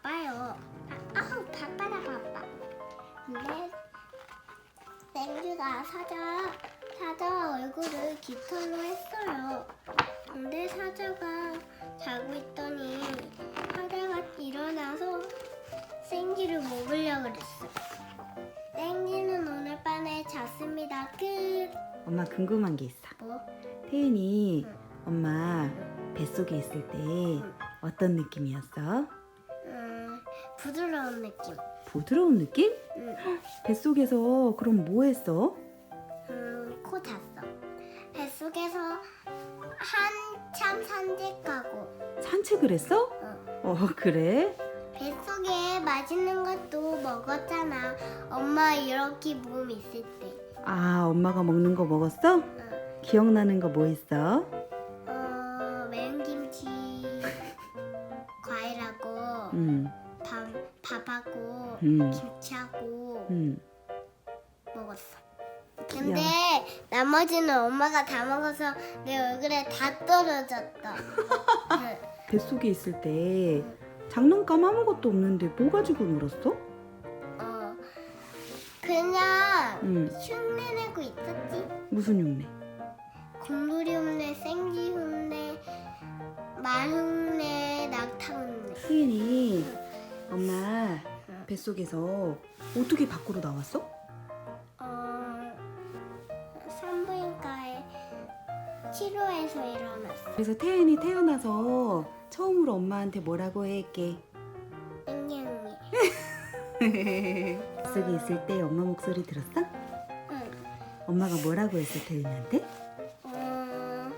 바빠요. 아, 아우 바빠라 바빠. 근데 생주가 사자 사자 얼굴을 깃털로 했어요. 근데 사자가 자고 있더니 사자가 일어나서 생지를 먹으려고 그랬어. 생지는 오늘 밤에 잤습니다. 끝. 엄마 궁금한 게 있어. 뭐? 태윤이 엄마 뱃속에 있을 때 어떤 느낌이었어? 음, 부드러운 느낌. 부드러운 느낌? 음, 뱃속에서 그럼 뭐 했어? 음, 코 잤어. 뱃속에서 한참 산책하고 산책을 했어? 어, 어 그래? 뱃속에 맛있는 것도 먹었잖아. 엄마 이렇게 몸 있을 때. 아 엄마가 먹는 거 먹었어? 어, 기억나는 거 뭐 있어? 어, 매운 김치, 과일하고 응, 밥, 밥하고 응, 김치하고 응. 먹었어. 근데 나머지는 엄마가 다 먹어서 내 얼굴에 다 떨어졌다. 응. 뱃속에 있을 때 장난감 아무것도 없는데 뭐 가지고 놀았어? 어, 그냥 응. 흉내 내고 있었지. 무슨 흉내? 곰돌이 흉내, 생쥐 흉내, 말 흉내, 낙타 흉내. 엄마 뱃속에서 어떻게 밖으로 나왔어? 어, 산부인과에 치료해서 일어났어. 그래서 태연이 태어나서 처음으로 엄마한테 뭐라고 했게? 앵냥이. 뱃속에 있을 때 엄마 목소리 들었어? 응. 엄마가 뭐라고 했어 태연이한테? 어,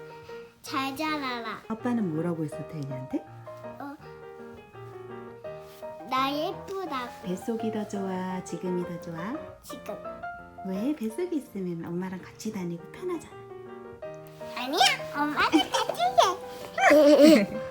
잘 자라라. 아빠는 뭐라고 했어 태연이한테? 나 예쁘다. 뱃속이 더 좋아 지금이 더 좋아? 지금. 왜? 뱃속에 있으면 엄마랑 같이 다니고 편하잖아 아니야, 엄마는 해줄게.